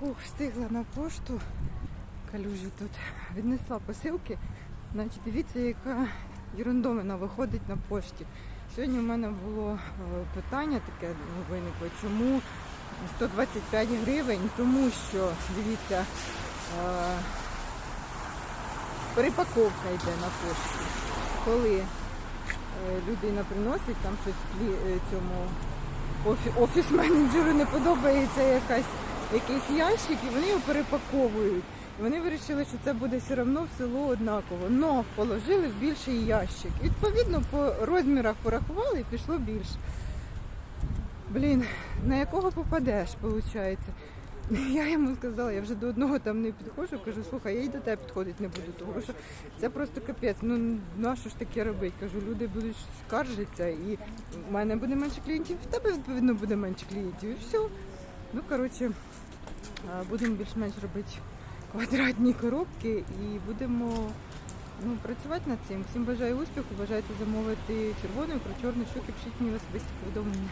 Хух, встигла на пошту. Калюжі тут віднесла посилки. Значить, дивіться, яка ерундомина виходить на пошті. Сьогодні в мене було е, питання таке виникло, чому 125 гривень, тому що, дивіться, е, перепаковка йде на пошті. Коли е, людина приносить там щось цьому офі- офіс-менеджеру не подобається якась, якийсь ящик, і вони його перепаковують. І вони вирішили, що це буде все одно в село однаково. Но положили в більший ящик. Відповідно, по розмірах порахували і пішло більше. Блін, на якого попадеш, виходить? Я йому сказала, я вже до одного там не підходжу, кажу, слухай, я й до тебе підходити не буду, тому що це просто капець. Ну на що ж таке робити? Кажу, люди будуть скаржитися, і в мене буде менше клієнтів, в тебе відповідно буде менше клієнтів. І все. Ну коротше, будемо більш-менш робити квадратні коробки і будемо ну, працювати над цим. Всім бажаю успіху, бажайте замовити червону, про чорну щуки, пишіть мені особисті повідомлення.